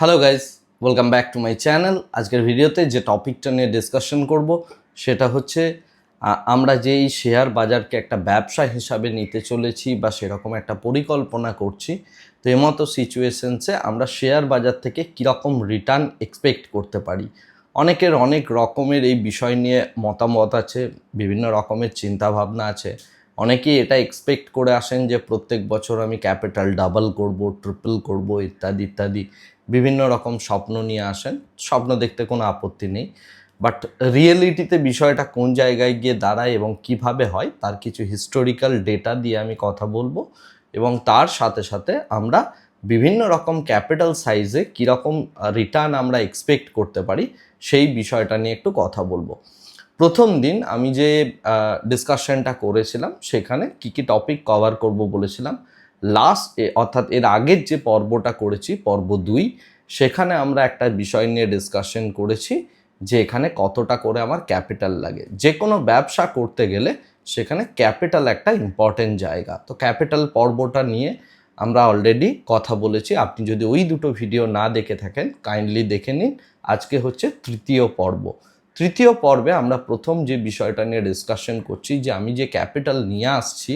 Hello guys welcome back to my channel আজকের ভিডিওতে যে টপিকটা নিয়ে ডিসকাশন করব, সেটা হচ্ছে আমরা যেই শেয়ার বাজারকে একটা ব্যবসা হিসাবে নিতে চলেছি বা সেরকম একটা পরিকল্পনা করছি, তো এমতো সিচুয়েশনসে আমরা শেয়ার বাজার থেকে কীরকম রিটার্ন এক্সপেক্ট করতে পারি। অনেকের অনেক রকমের এই বিষয় নিয়ে মতামত আছে, বিভিন্ন রকমের চিন্তাভাবনা আছে। অনেকেই এটা এক্সপেক্ট করে আসেন যে প্রত্যেক বছর আমি ক্যাপিটাল ডাবল করব ট্রিপল করব, ইত্যাদি ইত্যাদি। বিভিন্ন রকম স্বপ্ন নিয়ে আসেন। স্বপ্ন দেখতে কোনো আপত্তি নেই। বাট রিয়েলিটিতে বিষয়টা কোন জায়গায় গিয়ে দাঁড়ায় এবং কীভাবে হয়, তার কিছু হিস্টোরিক্যাল ডেটা দিয়ে আমি কথা বলব। এবং তার সাথে সাথে আমরা বিভিন্ন রকম ক্যাপিটাল সাইজে কীরকম রিটার্ন আমরা এক্সপেক্ট করতে পারি, সেই বিষয়টা নিয়ে একটু কথা বলব। প্রথম দিন আমি যে ডিসকাশনটা করেছিলাম, সেখানে কি কি টপিক কভার করব বলেছিলাম লাস্ট অর্থাৎ এর আগের যে পর্বটা করেছি, পর্ব দুই, সেখানে আমরা একটা বিষয় নিয়ে ডিসকাশন করেছি যে এখানে কতটা করে আমার ক্যাপিটাল লাগে। যে কোনো ব্যবসা করতে গেলে সেখানে ক্যাপিটাল একটা ইম্পর্টেন্ট জায়গা। তো ক্যাপিটাল পর্বটা নিয়ে আমরা অলরেডি কথা বলেছি। আপনি যদি ওই দুটো ভিডিও না দেখে থাকেন কাইন্ডলি দেখে নিন। আজকে হচ্ছে তৃতীয় পর্ব। তৃতীয় পর্বে আমরা প্রথম যে বিষয়টা নিয়ে ডিসকাশন করছি, যে আমি যে ক্যাপিটাল নিয়ে আসছি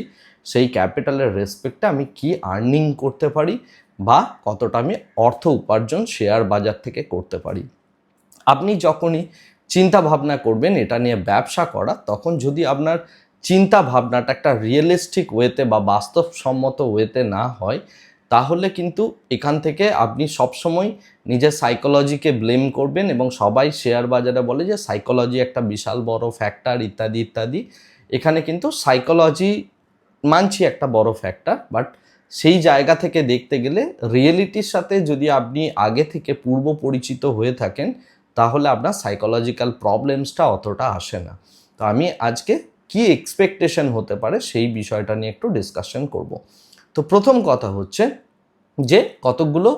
সেই ক্যাপিটালের রেসপেক্টে আমি কি আর্নিং করতে পারি বা কতটা আমি অর্থ উপার্জন শেয়ার বাজার থেকে করতে পারি? আপনি যখনই চিন্তা ভাবনা করবেন এটা নিয়ে ব্যবসা করা, তখন যদি আপনার চিন্তা ভাবনাটা একটা রিয়েলিস্টিক ওয়েতে বা বাস্তবসম্মত ওয়েতে না হয়, তাহলে কিন্তু এখান থেকে আপনি সবসময় নিজের সাইকোলজিকে ব্লেম করবেন এবং সবাই শেয়ার বাজারে বলে যে সাইকোলজি একটা বিশাল বড় ফ্যাক্টর ইত্যাদি ইত্যাদি। এখানে কিন্তু সাইকোলজি মানছি একটা বড় ফ্যাক্টর বাট সেই জায়গা থেকে দেখতে গেলে রিয়েলিটির সাথে যদি আপনি আগে থেকে পূর্ব পরিচিত হয়ে থাকেন, তাহলে আপনার সাইকোলজিক্যাল প্রবলেমসটা অতটা আসে না। তো আমি আজকে কি এক্সপেকটেশন হতে পারে সেই বিষয়টা নিয়ে একটু ডিসকাশন করব। তো প্রথম কথা হচ্ছে যে কতকগুলো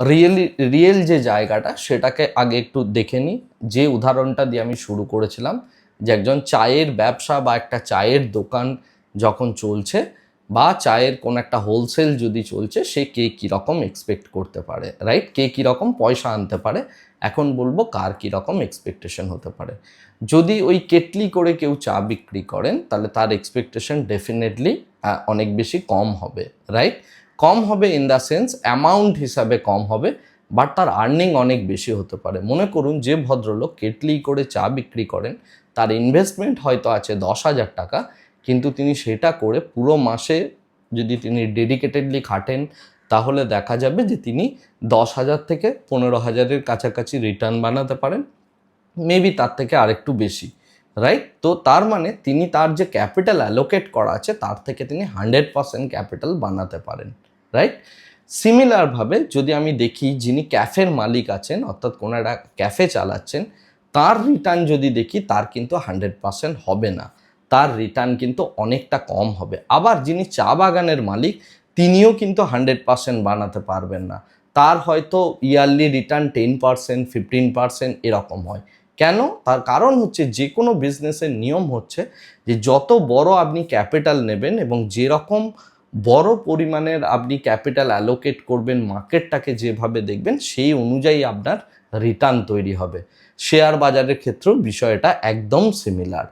রিয়েলি রিয়েল যে জায়গাটা, সেটাকে আগে একটু দেখে নিই। যে উদাহরণটা দিয়ে আমি শুরু করেছিলাম, যে একজন চায়ের ব্যবসা বা একটা চায়ের দোকান যখন চলছে বা চায়ের কোন একটা হোলসেল যদি চলছে, সে কে কীরকম এক্সপেক্ট করতে পারে রাইট কে কীরকম পয়সা আনতে পারে? এখন বলব কার কীরকম এক্সপেকটেশন হতে পারে। যদি ওই কেটলি করে কেউ চা বিক্রি করেন, তাহলে তার এক্সপেকটেশন ডেফিনেটলি অনেক বেশি কম হবে রাইট কম হবে ইন দ্য সেন্স অ্যামাউন্ট হিসাবে কম হবে বাট তার আর্নিং অনেক বেশি হতে পারে। মনে করুন যে ভদ্রলোক কেটলি করে চা বিক্রি করেন, তার ইনভেস্টমেন্ট হয়তো আছে দশ হাজার টাকা কিন্তু তিনি সেটা করে পুরো মাসে যদি তিনি ডেডিকেটেডলি খাটেন, তাহলে দেখা যাবে যে তিনি দশ হাজার থেকে পনেরো হাজারের কাছাকাছি রিটার্ন বানাতে পারেন মেবি তার থেকে আরেকটু বেশি রাইট তো তার মানে তিনি তার যে ক্যাপিটাল অ্যালোকেট করা আছে, তার থেকে তিনি হান্ড্রেড পার্সেন্ট ক্যাপিটাল বানাতে পারেন রাইট সিমিলারভাবে যদি আমি দেখি, যিনি ক্যাফের মালিক আছেন, অর্থাৎ কোনো একটা ক্যাফে চালাচ্ছেন, তার রিটার্ন যদি দেখি, তার কিন্তু হান্ড্রেড পার্সেন্ট হবে না। তার রিটার্ন কিন্তু অনেকটা কম হবে। আবার যিনি চা বাগানের মালিক, তিনিও কিন্তু হান্ড্রেড পার্সেন্ট বানাতে পারবেন না। তার হয়তো yearly return ten percent fifteen percent এরকম হয়। কেন? তার কারণ হচ্ছে যে কোনো বিজনেসের নিয়ম হচ্ছে যে যত বড় আপনি ক্যাপিটাল নেবেন এবং যেরকম বড় পরিমাণের আপনি ক্যাপিটাল অ্যালোকেট করবেন মার্কেটটাকে যেভাবে দেখবেন, সেই অনুযায়ী আপনার রিটার্ন তৈরি হবে। শেয়ার বাজারের ক্ষেত্রেও বিষয়টা একদম সিমিলার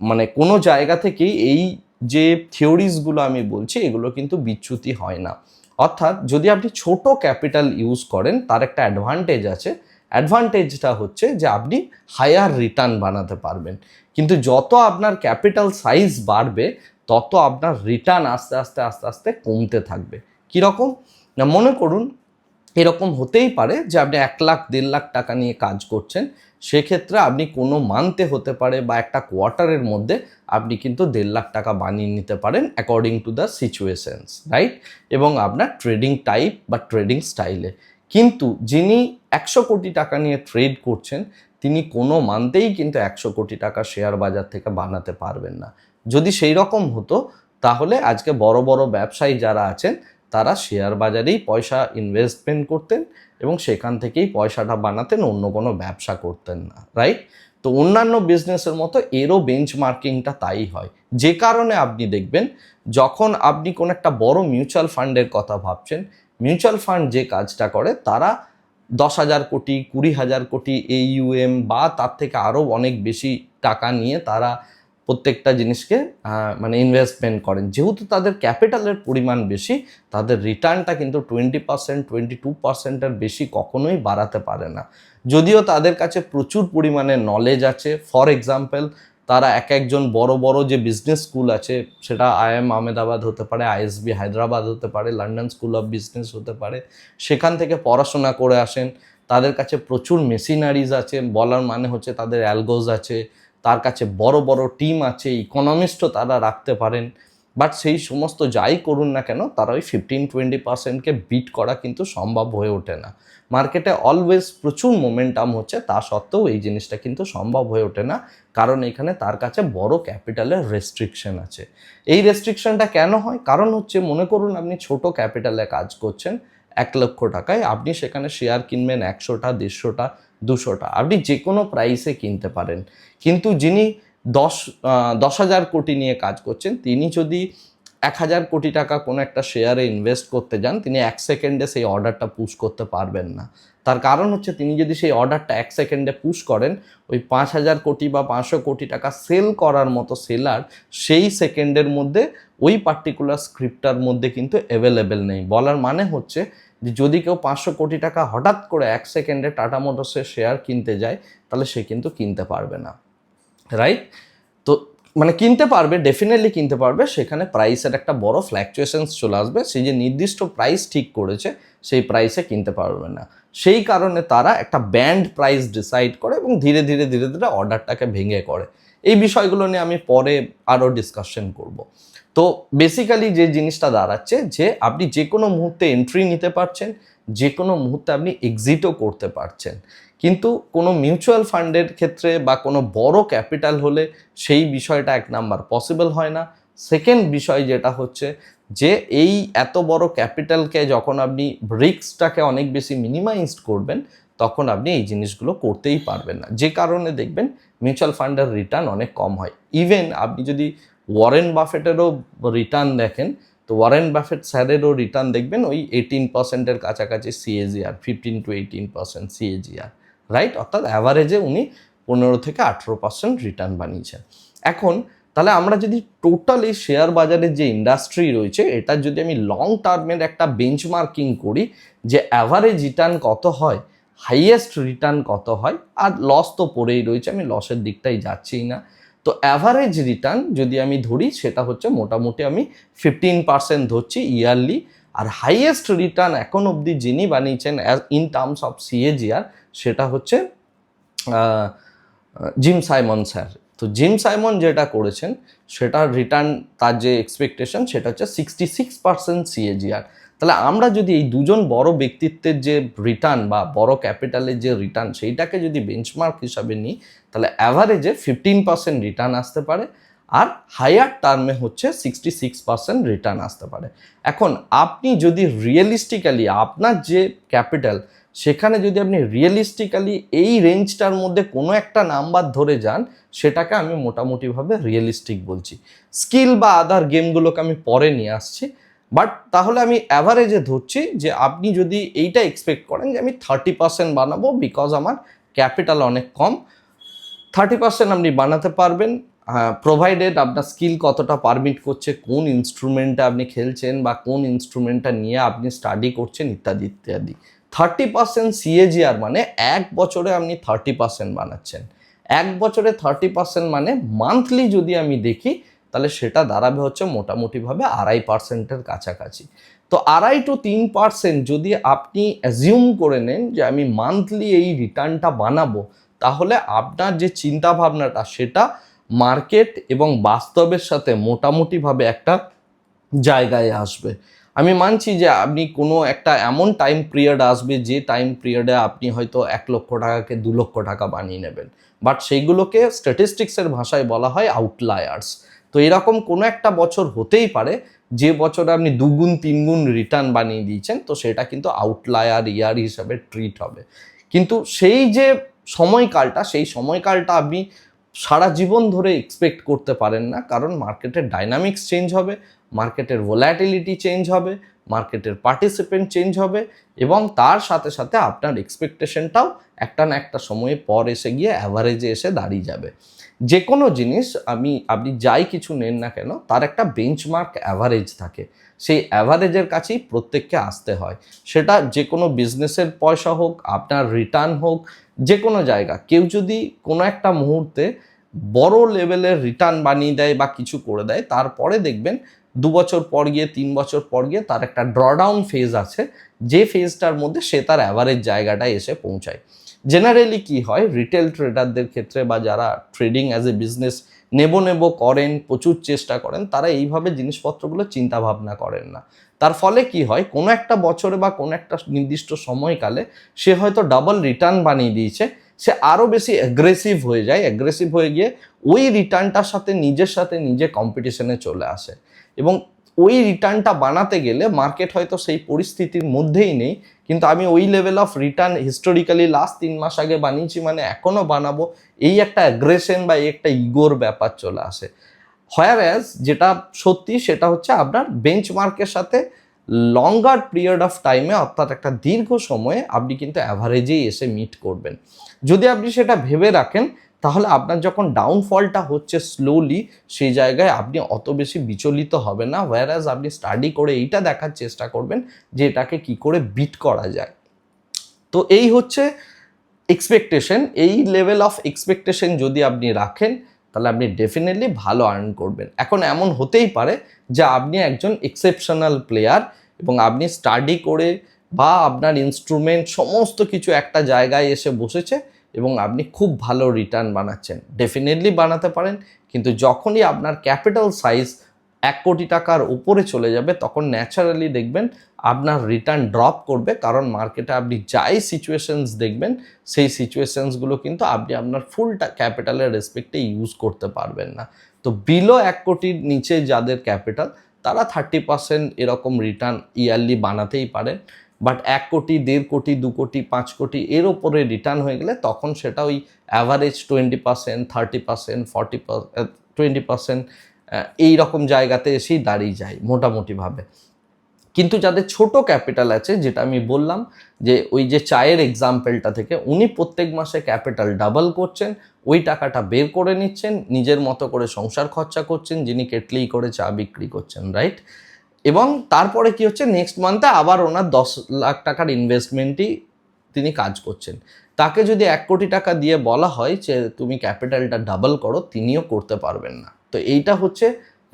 মানে কোনো জায়গা থেকেই এই যে থিওরিজগুলো আমি বলছি, এগুলো কিন্তু বিচ্যুতি হয় না। অর্থাৎ যদি আপনি ছোট ক্যাপিটাল ইউজ করেন, তার একটা অ্যাডভান্টেজ আছে। অ্যাডভান্টেজটা হচ্ছে যে আপনি হায়ার রিটার্ন বানাতে পারবেন। কিন্তু যত আপনার ক্যাপিটাল সাইজ বাড়বে, তত আপনার রিটার্ন আস্তে আস্তে আস্তে আস্তে কমতে থাকবে। কীরকম না, মনে করুন, এরকম হতেই পারে যে আপনি এক লাখ, দেড় লাখ টাকা নিয়ে কাজ করছেন সেক্ষেত্রে আপনি কোনো মান্থে হতে পারে বা একটা কোয়ার্টারের মধ্যে আপনি কিন্তু দেড় লাখ টাকা বানিয়ে নিতে পারেন according to the situations right এবং আপনার ট্রেডিং টাইপ বা ট্রেডিং স্টাইলে কিন্তু যিনি একশো কোটি টাকা নিয়ে ট্রেড করছেন, তিনি কোনো মান্থেই কিন্তু একশো কোটি টাকা শেয়ার বাজার থেকে বানাতে পারবেন না। যদি সেই রকম হতো, তাহলে আজকে বড় বড় ব্যবসায়ী যারা আছেন তারা শেয়ার বাজারেই পয়সা ইনভেস্টমেন্ট করতেন এবং সেখান থেকেই পয়সাটা বানাতেন, অন্য কোনো ব্যবসা করতেন না রাইট তো অন্যান্য বিজনেসের মতো এরও বেঞ্চ মার্কিংটা তাই হয়। যে কারণে আপনি দেখবেন, যখন আপনি কোনো একটা বড় মিউচুয়াল ফান্ডের কথা ভাবছেন মিউচুয়াল ফান্ড যে কাজটা করে, তারা দশ হাজার কোটি, কুড়ি হাজার কোটি এইউএম বা তার থেকে আরও অনেক বেশি টাকা নিয়ে তারা প্রত্যেকটা জিনিসকে মানে ইনভেস্টমেন্ট করেন। যেহেতু তাদের ক্যাপিটালের পরিমাণ বেশি, তাদের রিটার্নটা কিন্তু টোয়েন্টি পার্সেন্ট টোয়েন্টি টু পার্সেন্টের বেশি কখনোই বাড়াতে পারে না। যদিও তাদের কাছে প্রচুর পরিমাণে নলেজ আছে। ফর এক্সাম্পল তারা এক একজন বড় বড় যে বিজনেস স্কুল আছে, সেটা আইএম আহমেদাবাদ হতে পারে আইএসবি হায়দ্রাবাদ হতে পারে লন্ডন স্কুল অফ বিজনেস হতে পারে। সেখান থেকে পড়াশোনা করে আসেন। তাদের কাছে প্রচুর মেশিনারিজ আছে। বলার মানে হচ্ছে তাদের অ্যালগোজ আছে। তার কাছে বড় বড় টিম আছে ইকোনমিস্টও তারা রাখতে পারেন। বাট সেই সমস্ত যাই করুন না কেন, তারা ওই ফিফটিন টোয়েন্টি পার্সেন্টকে বিট করা কিন্তু সম্ভব হয়ে ওঠে না। মার্কেটে অলওয়েজ প্রচুর মোমেন্টাম হচ্ছে, তা সত্ত্বেও এই জিনিসটা কিন্তু সম্ভব হয়ে ওঠে না। কারণ এখানে তার কাছে বড় ক্যাপিটালের রেস্ট্রিকশন আছে। এই রেস্ট্রিকশনটা কেন হয়? কারণ হচ্ছে, মনে করুন আপনি ছোট ক্যাপিটালে কাজ করছেন, এক লক্ষ টাকায়, আপনি সেখানে শেয়ার কিনবেন একশোটা, দেড়শোটা, দুশোটা, আপনি যে কোনো প্রাইসে কিনতে পারেন। কিন্তু যিনি দশ দশ হাজার কোটি নিয়ে কাজ করছেন, তিনি যদি এক হাজার কোটি টাকা কোনো একটা শেয়ারে ইনভেস্ট করতে যান, তিনি এক সেকেন্ডে সেই অর্ডারটা পুশ করতে পারবেন না। তার কারণ হচ্ছে তিনি যদি সেই অর্ডারটা এক সেকেন্ডে পুশ করেন, ওই পাঁচ হাজার কোটি বা পাঁচশো কোটি টাকা সেল করার মতো সেলার সেই সেকেন্ডের মধ্যে ওই পার্টিকুলার স্ক্রিপ্টার মধ্যে কিন্তু অ্যাভেলেবেল নেই। বলার মানে হচ্ছে যে যদি কেউ পাঁচশো কোটি টাকা হঠাৎ করে এক সেকেন্ডে টাটা মোটরসের শেয়ার কিনতে যায়, তাহলে সে কিন্তু কিনতে পারবে না। রাইট তো মানে কিনতে পারবে ডেফিনেটলি কিনতে পারবে। সেখানে প্রাইসের একটা বড় ফ্ল্যাকচুয়েশনস চলে আসবে। সেই যে নির্দিষ্ট প্রাইস ঠিক করেছে, সেই প্রাইসে কিনতে পারবে না। সেই কারণে তারা একটা ব্যান্ড প্রাইস ডিসাইড করে এবং ধীরে ধীরে ধীরে ধীরে অর্ডারটাকে ভেঙে করে। এই বিষয়গুলো নিয়ে আমি পরে আরও ডিসকাশন করব। তো বেসিক্যালি যে জিনিসটা দাঁড়াচ্ছে, যে আপনি যে কোনো মুহূর্তে এন্ট্রি নিতে পারছেন যে কোনো মুহূর্তে আপনি এক্সিটও করতে পারছেন। কিন্তু কোনো মিউচুয়াল ফান্ডের ক্ষেত্রে বা কোনো বড় ক্যাপিটাল হলে সেই বিষয়টা এক নাম্বার পসিবল হয় না। সেকেন্ড বিষয় যেটা হচ্ছে যে এই এত বড় ক্যাপিটালকে যখন আপনি রিক্সটাকে অনেক বেশি মিনিমাইজ করবেন, তখন আপনি এই জিনিসগুলো করতেই পারবেন না। যে কারণে দেখবেন মিউচুয়াল ফান্ডের রিটার্ন অনেক কম হয়। ইভেন আপনি যদি ওয়ারেন বাফেটেরও রিটার্ন দেখেন, তো ওয়ারেন বাফেট স্যারেরও রিটার্ন দেখবেন ওই এইটিন পার্সেন্টের কাছাকাছি CAGR fifteen to eighteen percent CAGR right অর্থাৎ অ্যাভারেজে উনি পনেরো থেকে আঠেরো পার্সেন্ট রিটার্ন বানিয়েছেন। এখন তাহলে আমরা যদি টোটাল এই শেয়ার বাজারের যে ইন্ডাস্ট্রি রয়েছে, এটা যদি আমি লং টার্মের একটা বেঞ্চমার্কিং করি, যে অ্যাভারেজ রিটার্ন কত হয় হাইয়েস্ট রিটার্ন কত হয়, আর লস তো পড়েই রয়েছে, আমি লসের দিকটাই যাচ্ছিই না। তো অ্যাভারেজ রিটার্ন যদি আমি ধরি, সেটা হচ্ছে মোটামুটি আমি ফিফটিন পার্সেন্ট ধরছি ইয়ারলি আর হাইয়েস্ট রিটার্ন এখন অবধি যিনি বানিয়েছেন ইন টার্মস অফ সিএজিআর সেটা হচ্ছে জিম সাইমন স্যার। তো জিম সাইমন যেটা করেছেন, সেটার রিটার্ন তার যে এক্সপেকটেশন সেটা হচ্ছে সিক্সটি সিক্স পার্সেন্ট সিএজিআর তাহলে আমরা যদি এই দুজন বড় ব্যক্তিত্বের যে রিটার্ন বা বড় ক্যাপিটালের যে রিটার্ন সেইটাকে যদি বেঞ্চমার্ক হিসাবে নিই, তাহলে অ্যাভারেজে ফিফটিন পার্সেন্ট রিটার্ন আসতে পারে। আর হায়ার টার্মে হচ্ছে সিক্সটি সিক্স পার্সেন্ট রিটার্ন আসতে পারে। এখন আপনি যদি রিয়েলিস্টিক্যালি আপনার যে ক্যাপিটাল সেখানে যদি আপনি রিয়েলিস্টিক্যালি এই রেঞ্জটার মধ্যে কোনো একটা নাম্বার ধরে যান, সেটাকে আমি মোটামুটিভাবে রিয়েলিস্টিক বলছি। স্কিল বা আদার গেমগুলোকে আমি পরে নিয়ে আসছি বাট তাহলে আমি অ্যাভারেজে ধরছি যে আপনি যদি এইটা এক্সপেক্ট করেন যে আমি থার্টি পার্সেন্ট বানাবো বিকজ আমার ক্যাপিটাল অনেক কম থার্টি পার্সেন্ট আপনি বানাতে পারবেন। প্রোভাইডেড আপনার স্কিল কতটা পারমিট করছে, কোন ইনস্ট্রুমেন্টে আপনি খেলছেন বা কোন ইনস্ট্রুমেন্টটা নিয়ে আপনি স্টাডি করছেন ইত্যাদি ইত্যাদি। থার্টি পার্সেন্ট সিএজিআর মানে এক বছরে আপনি থার্টি পার্সেন্ট বানাচ্ছেন। এক বছরে থার্টি পার্সেন্ট মানে মান্থলি যদি আমি দেখি, তাহলে সেটা দাঁড়াবে হচ্ছে মোটামুটিভাবে আড়াই পার্সেন্টের কাছাকাছি। তো আড়াই টু তিন পার্সেন্ট যদি আপনি অ্যাজিউম করে নেন যে আমি মান্থলি এই রিটার্নটা বানাবো, তাহলে আপনার যে চিন্তা ভাবনাটা সেটা মার্কেট এবং বাস্তবের সাথে মোটামুটিভাবে একটা জায়গায় আসবে। আমি মানছি যে আপনি কোনো একটা এমন টাইম পিরিয়ড আসবে যে টাইম পিরিয়ডে আপনি হয়তো এক লক্ষ টাকাকে দু লক্ষ টাকা বানিয়ে নেবেন। বাট সেইগুলোকে স্ট্যাটিস্টিক্সের ভাষায় বলা হয় আউটলায়ার্স তো এরকম কোনো একটা বছর হতেই পারে, যে বছরে আপনি দুগুণ, তিনগুণ রিটার্ন বানিয়ে দিয়েছেন, তো সেটা কিন্তু আউটলায়ার ইয়ার হিসাবে ট্রিট হবে। কিন্তু সেই যে সময়কালটা, সেই সময়কালটা আপনি সারা জীবন ধরে এক্সপেক্ট করতে পারেন না, কারণ মার্কেটের ডাইনামিক্স চেঞ্জ হবে মার্কেটের ভোল্যাটিলিটি চেঞ্জ হবে মার্কেটের পার্টিসিপেন্ট চেঞ্জ হবে এবং তার সাথে সাথে আপনার এক্সপেকটেশনটাও একটা না একটা সময়ে পর এসে গিয়ে অ্যাভারেজে এসে দাঁড়িয়ে যাবে। যে কোনো জিনিস আমি, আপনি যাই কিছু নেন না কেন, তার একটা বেঞ্চমার্ক অ্যাভারেজ থাকে। সেই অ্যাভারেজের কাছেই প্রত্যেককে আসতে হয়। সেটা যে কোনো বিজনেসের পয়সা হোক, আপনার রিটার্ন হোক যে কোনো জায়গা। কেউ যদি কোনো একটা মুহূর্তে বড় লেভেলের রিটার্ন বানিয়ে দেয় বা কিছু করে দেয়, তারপরে দেখবেন দু বছর পর গিয়ে, তিন বছর পর গিয়ে তার একটা ড্রডাউন ফেজ আছে, যে ফেজটার মধ্যে সে তার অ্যাভারেজ জায়গাটায় এসে পৌঁছায়। জেনারেলি কি হয়? রিটেল ট্রেডারদের ক্ষেত্রে বা যারা ট্রেডিং অ্যাজ এ বিজনেস নেব নেব করেন, প্রচুর চেষ্টা করেন, তারা এইভাবে জিনিসপত্রগুলো চিন্তা ভাবনা করেন না। তার ফলে কি হয়, কোনো একটা বছরে বা কোনো একটা নির্দিষ্ট সময়কালে সে হয়তো ডাবল রিটার্ন বানিয়ে দিয়েছে, সে আরও বেশি অ্যাগ্রেসিভ হয়ে যায় অ্যাগ্রেসিভ হয়ে গিয়ে ওই রিটার্নটার সাথে, নিজের সাথে, নিজে কম্পিটিশনে চলে আসে। এবং ওই রিটার্নটা বানাতে গেলে মার্কেট হয়তো সেই পরিস্থিতির মধ্যেই নেই। কিন্তু আমি ওই level of return historically last তিন মাস আগে বানিয়েছি মানে এখনও বানাবো। এই একটা অ্যাগ্রেশন বা এই একটা ইগোর ব্যাপার চলে আসে। হোয়ার অ্যাজ যেটা সত্যি সেটা হচ্ছে আপনার বেঞ্চমার্কের সাথে লঙ্গার পিরিয়ড অফ টাইমে অর্থাৎ একটা দীর্ঘ সময়ে আপনি কিন্তু অ্যাভারেজেই এসে মিট করবেন। যদি আপনি সেটা ভেবে রাখেন তাহলে আপনার যখন ডাউনফলটা হচ্ছে স্লোলি সেই জায়গায় আপনি অত বেশি বিচলিত হবে না ওয়ারাজ আপনি স্টাডি করে এইটা দেখার চেষ্টা করবেন যে এটাকে কি করে বিট করা যায়। তো এই হচ্ছে এক্সপেকটেশন এই লেভেল অফ এক্সপেকটেশন যদি আপনি রাখেন, তাহলে আপনি ডেফিনেটলি ভালো আর্ন করবেন। এখন এমন হতেই পারে যে আপনি একজন এক্সেপশনাল প্লেয়ার এবং আপনি স্টাডি করে বা আপনার ইনস্ট্রুমেন্ট সমস্ত কিছু একটা জায়গায় এসে বসেছে এবং আপনি খুব ভালো রিটার্ন বানাচ্ছেন। ডেফিনেটলি বানাতে পারেন, কিন্তু যখনই আপনার ক্যাপিটাল সাইজ এক কোটি টাকার উপরে চলে যাবে, তখন ন্যাচারালি দেখবেন আপনার রিটার্ন ড্রপ করবে, কারণ মার্কেটে আপনি যাই সিচুয়েশনস দেখবেন, সেই সিচুয়েশনসগুলো কিন্তু আপনি আপনার ফুল ক্যাপিটালের রেসপেক্টে ইউজ করতে পারবেন না। তো বিলো এক কোটির নিচে যাদের ক্যাপিটাল তারা থার্টি পার্সেন্ট এরকম রিটার্ন ইয়ারলি বানাতেই পারেন। বাট এক কোটি, দেড় কোটি, দু কোটি, পাঁচ কোটি এর ওপরে রিটার্ন হয়ে গেলে তখন সেটা ওই average twenty percent thirty percent forty twenty percent এই রকম জায়গাতে এসেই দাঁড়িয়ে যায় মোটামুটিভাবে কিন্তু যাদের ছোট ক্যাপিটাল আছে, যেটা আমি বললাম যে ওই যে চায়ের এক্সাম্পলটা থেকে, উনি প্রত্যেক মাসে ক্যাপিটাল ডাবল করছেন, ওই টাকাটা বের করে নিচ্ছেন, নিজের মতো করে সংসার খরচা করছেন, যিনি কেটলেই করে চা বিক্রি করছেন রাইট এবং তারপরে কি হচ্ছে? নেক্সট মান্থে আবার ওনার দশ লাখ টাকার ইনভেস্টমেন্টই তিনি কাজ করছেন। তাকে যদি এক কোটি টাকা দিয়ে বলা হয় যে, তুমি ক্যাপিটালটা ডাবল করো, তিনিও করতে পারবেন না। তো এইটা হচ্ছে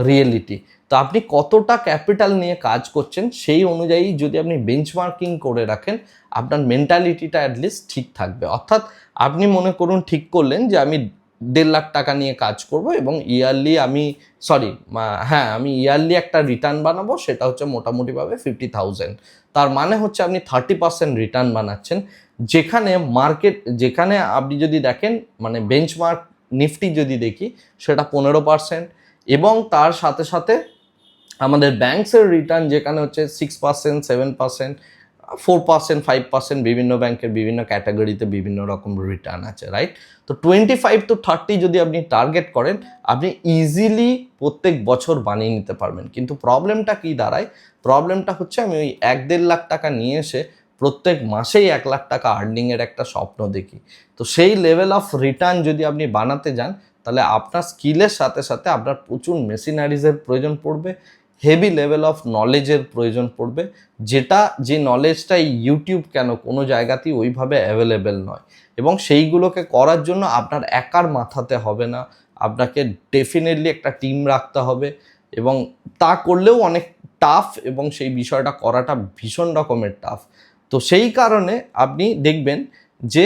রিয়েলিটি তো আপনি কতটা ক্যাপিটাল নিয়ে কাজ করছেন, সেই অনুযায়ী যদি আপনি বেঞ্চমার্কিং করে রাখেন, আপনার মেন্টালিটিটা অ্যাটলিস্ট ঠিক থাকবে। অর্থাৎ আপনি মনে করুন ঠিক করলেন যে, আমি দেড় লাখ টাকা নিয়ে কাজ করব এবং ইয়ারলি আমি সরি হ্যাঁ আমি ইয়ারলি একটা রিটার্ন বানাবো, সেটা হচ্ছে মোটামুটিভাবে ফিফটি থাউজেন্ড তার মানে হচ্ছে আপনি থার্টি পার্সেন্ট রিটার্ন বানাচ্ছেন। যেখানে মার্কেট যেখানে আপনি যদি দেখেন মানে বেঞ্চমার্ক নিফটি যদি দেখি, সেটা পনেরো পার্সেন্ট এবং তার সাথে সাথে আমাদের ব্যাংকসের রিটার্ন যেখানে হচ্ছে six percent seven percent four percent five percent বিভিন্ন ব্যাংকের বিভিন্ন ক্যাটাগরিতে বিভিন্ন রকম রিটার্ন আছে রাইট তো টোয়েন্টি ফাইভ টু থার্টি যদি আপনি টার্গেট করেন, আপনি ইজিলি প্রত্যেক বছর বানিয়ে নিতে পারবেন। কিন্তু প্রবলেমটা কি দাঁড়ায়? প্রবলেমটা হচ্ছে আমি ওই এক দেড় লাখ টাকা নিয়ে এসে প্রত্যেক মাসেই এক লাখ টাকা আর্নিংয়ের একটা স্বপ্ন দেখি। তো সেই লেভেল অফ রিটার্ন যদি আপনি বানাতে যান, তাহলে আপনার স্কিলের সাথে সাথে আপনার প্রচুর মেশিনারিজের প্রয়োজন পড়বে হেভি লেভেল অফ নলেজের প্রয়োজন পড়বে। যেটা, যে নলেজটা ইউটিউব কেন কোনো জায়গাতেই ওইভাবে অ্যাভেলেবেল নয়। এবং সেইগুলোকে করার জন্য আপনার একার মাথাতে হবে না। আপনাকে ডেফিনেটলি একটা টিম রাখতে হবে এবং তা করলেও অনেক টাফ এবং সেই বিষয়টা করাটা ভীষণ রকমের টাফ তো সেই কারণে আপনি দেখবেন যে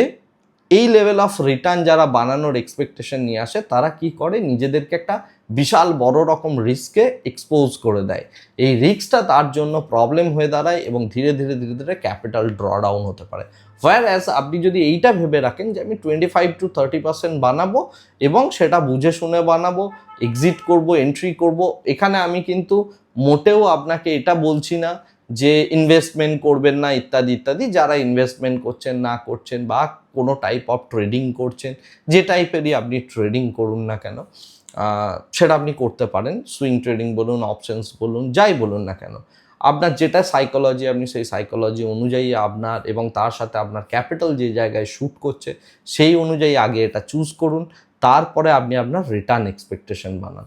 এই লেভেল অফ রিটার্ন যারা বানানোর এক্সপেকটেশন নিয়ে আসে, তারা কি করে? নিজেদেরকে একটা বিশাল বড় রকম রিস্কে এক্সপোজ করে দেয়। এই রিস্কটা তার জন্য প্রবলেম হয়ে দাঁড়ায় এবং ধীরে ধীরে ধীরে ধীরে ক্যাপিটাল ড্র ডাউন হতে পারে। হোয়ার অ্যাজ আপনি যদি এইটা ভেবে রাখেন যে আমি twenty five to thirty percent বানাবো এবং সেটা বুঝে শুনে বানাবো এক্সিট করব এন্ট্রি করব, এখানে আমি কিন্তু মোটেও আপনাকে এটা বলছি না যে ইনভেস্টমেন্ট করবেন না, ইত্যাদি ইত্যাদি। যারা ইনভেস্টমেন্ট করছেন, না করছেন বা কোনো টাইপ অফ ট্রেডিং করছেন, যে টাইপেরই আপনি ট্রেডিং করুন না কেন সেটা আপনি করতে পারেন। সুইং ট্রেডিং বলুন অপশনস বলুন, যাই বলুন না কেন। আপনার যেটা সাইকোলজি আপনি সেই সাইকোলজি অনুযায়ী আপনার এবং তার সাথে আপনার ক্যাপিটাল যে জায়গায় শ্যুট করছে, সেই অনুযায়ী আগে এটা চুজ করুন। তারপরে আপনি আপনার রিটার্ন এক্সপেকটেশন বানান।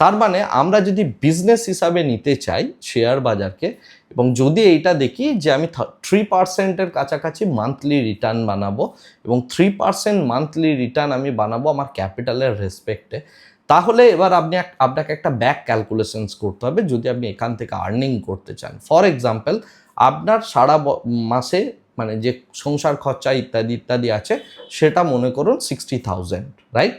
তার মানে আমরা যদি বিজনেস হিসাবে নিতে চাই শেয়ার বাজারকে এবং যদি এইটা দেখি যে আমি থ্রি পার্সেন্টের কাছাকাছি মান্থলি রিটার্ন বানাবো এবং থ্রি পার্সেন্ট মান্থলি রিটার্ন আমি বানাবো আমার ক্যাপিটালের রেসপেক্টে তাহলে এবার আপনি আপনাকে একটা ব্যাক ক্যালকুলেশনস করতে হবে যদি আপনি এখান থেকে আর্নিং করতে চান। ফর এক্সাম্পল আপনার সারা মাসে মানে যে সংসার খরচা ইত্যাদি ইত্যাদি আছে, সেটা মনে করুন সিক্সটি থাউজেন্ড রাইট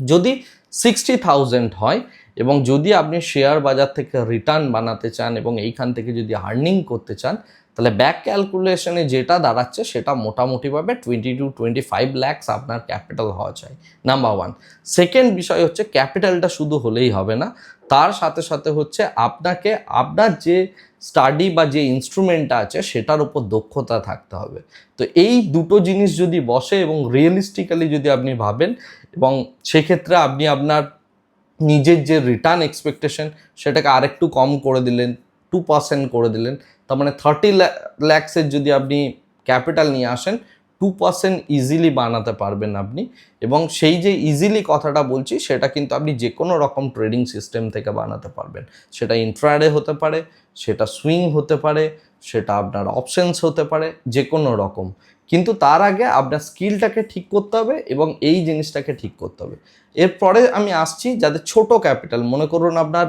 যদি সিক্সটি থাউজেন্ড হয় এবং যদি আপনি শেয়ার বাজার থেকে রিটার্ন বানাতে চান এবং এইখান থেকে যদি আর্নিং করতে চান তাহলে ব্যাক ক্যালকুলেশনে যেটা দাঁড়াচ্ছে সেটা মোটামুটিভাবে twenty to twenty five lakhs আপনার ক্যাপিটাল হওয়া চাই নাম্বার ওয়ান সেকেন্ড বিষয় হচ্ছে ক্যাপিটালটা শুধু হলেই হবে না, তার সাথে সাথে হচ্ছে আপনাকে, আপনার যে স্টাডি বা যে ইনস্ট্রুমেন্টটা আছে সেটার উপর দক্ষতা থাকতে হবে। তো এই দুটো জিনিস যদি বসে এবং রিয়েলিস্টিক্যালি যদি আপনি ভাবেন এবং সেক্ষেত্রে আপনি আপনার নিজের যে রিটার্ন এক্সপেকটেশন সেটাকে আরেকটু কম করে দিলেন টু পার্সেন্ট করে দিলেন তার মানে থার্টি ল্যাক্সের যদি আপনি ক্যাপিটাল নিয়ে আসেন টু পার্সেন্ট ইজিলি বানাতে পারবেন আপনি। এবং সেই যে ইজিলি কথাটা বলছি, সেটা কিন্তু আপনি যে কোনো রকম ট্রেডিং সিস্টেম থেকে বানাতে পারবেন। সেটা ইন্ট্রাডে হতে পারে, সেটা সুইং হতে পারে, সেটা আপনার অপশনস হতে পারে যে কোনো রকম। কিন্তু তার আগে আপনার স্কিলটাকে ঠিক করতে হবে এবং এই জিনিসটাকে ঠিক করতে হবে। এরপরে আমি আসছি যাদের ছোট ক্যাপিটাল মনে করুন আপনার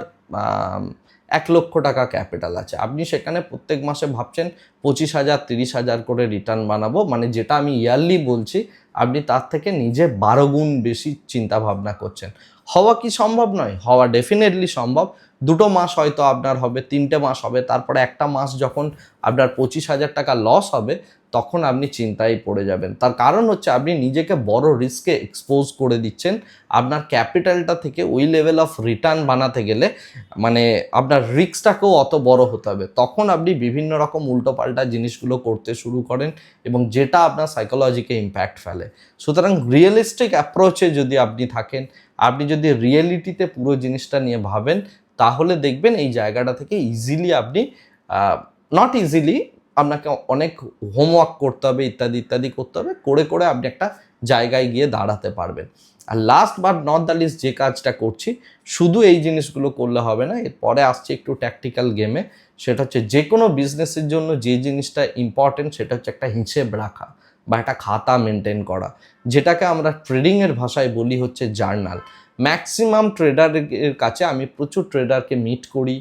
এক লক্ষ টাকা ক্যাপিটাল আছে। আপনি সেখানে প্রত্যেক মাসে ভাবছেন পঁচিশ হাজার, তিরিশ হাজার করে রিটার্ন বানাবো মানে যেটা আমি ইয়ারলি বলছি, আপনি তার থেকে নিজে বারো গুণ বেশি চিন্তা ভাবনা করছেন। হওয়া কি সম্ভব নয়? হওয়া ডেফিনেটলি সম্ভব। দুটো মাস হয়তো আপনার হবে, তিনটে মাস হবে, তারপরে একটা মাস যখন আপনার পঁচিশ হাজার টাকা লস হবে তখন আপনি চিন্তায় পড়ে যাবেন। তার কারণ হচ্ছে আপনি নিজেকে বড় রিস্কে এক্সপোজ করে দিচ্ছেন। আপনার ক্যাপিটালটা থেকে ওই লেভেল অফ রিটার্ন বানাতে গেলে মানে আপনার রিস্কটাকেও অত বড় হতে হবে। তখন আপনি বিভিন্ন রকম উল্টোপাল্টা জিনিসগুলো করতে শুরু করেন এবং যেটা আপনার সাইকোলজিকে ইম্প্যাক্ট ফেলে। সুতরাং রিয়েলিস্টিক অ্যাপ্রোচে যদি আপনি থাকেন, আপনি যদি রিয়েলিটিতে পুরো জিনিসটা নিয়ে ভাবেন, তাহলে দেখবেন এই জায়গাটা থেকে ইজিলি আপনি নট ইজিলি আপনাকে অনেক হোমওয়ার্ক করতে হবে, ইত্যাদি ইত্যাদি করতে হবে। করে করে আপনি একটা জায়গায় গিয়ে দাঁড়াতে পারবেন। আর last but not the least যে কাজটা করছি, শুধু এই জিনিসগুলো করলে হবে না, এরপরে আসছে একটু ট্যাকটিক্যাল গেমে সেটা হচ্ছে যে কোনো বিজনেসের জন্য যে জিনিসটা ইম্পর্টেন্ট সেটা হচ্ছে একটা হিসেব রাখা বা একটা খাতা মেনটেন করা। যেটাকে আমরা ট্রেডিংয়ের ভাষায় বলি হচ্ছে জার্নাল ম্যাক্সিমাম ট্রেডারের কাছে আমি প্রচুর ট্রেডারকে মিট করি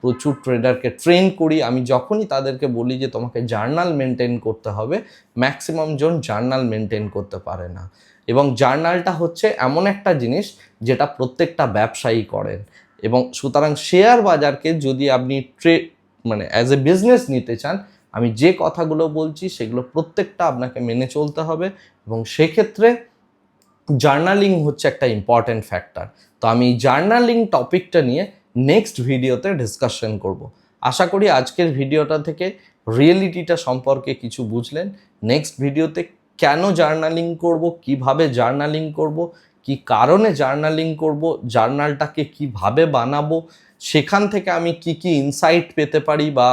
প্রচুর ট্রেডারকে ট্রেন করি। আমি যখনই তাদেরকে বলি যে, তোমাকে জার্নাল মেনটেন করতে হবে ম্যাক্সিমাম জন জার্নাল মেনটেন করতে পারে না। এবং জার্নালটা হচ্ছে এমন একটা জিনিস যেটা প্রত্যেকটা ব্যবসায়ী করেন। এবং সুতরাং শেয়ার বাজারকে যদি আপনি ট্রে মানে অ্যাজ এ বিজনেস নিতে চান, আমি যে কথাগুলো বলছি সেগুলো প্রত্যেকটা আপনাকে মেনে চলতে হবে। এবং সেক্ষেত্রে জার্নালিং হচ্ছে একটা ইম্পর্ট্যান্ট ফ্যাক্টর তো আমি জার্নালিং টপিকটা নিয়ে নেক্সট ভিডিওতে ডিসকাশন করব। আশা করি আজকের ভিডিওটা থেকে রিয়েলিটিটা সম্পর্কে কিছু বুঝলেন। নেক্সট ভিডিওতে কেন জার্নালিং করব, কীভাবে জার্নালিং করব, কি কারণে জার্নালিং করব জার্নালটাকে কীভাবে বানাবো, সেখান থেকে আমি কি কি ইনসাইট পেতে পারি বা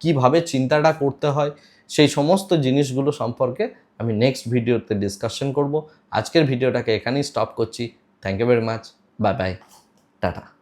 কীভাবে চিন্তাটা করতে হয়, সেই সমস্ত জিনিসগুলো সম্পর্কে আমি নেক্সট ভিডিওতে ডিসকাশন করব। আজকের ভিডিওটাকে এখানেই স্টপ করছি। Thank you very much bye bye tata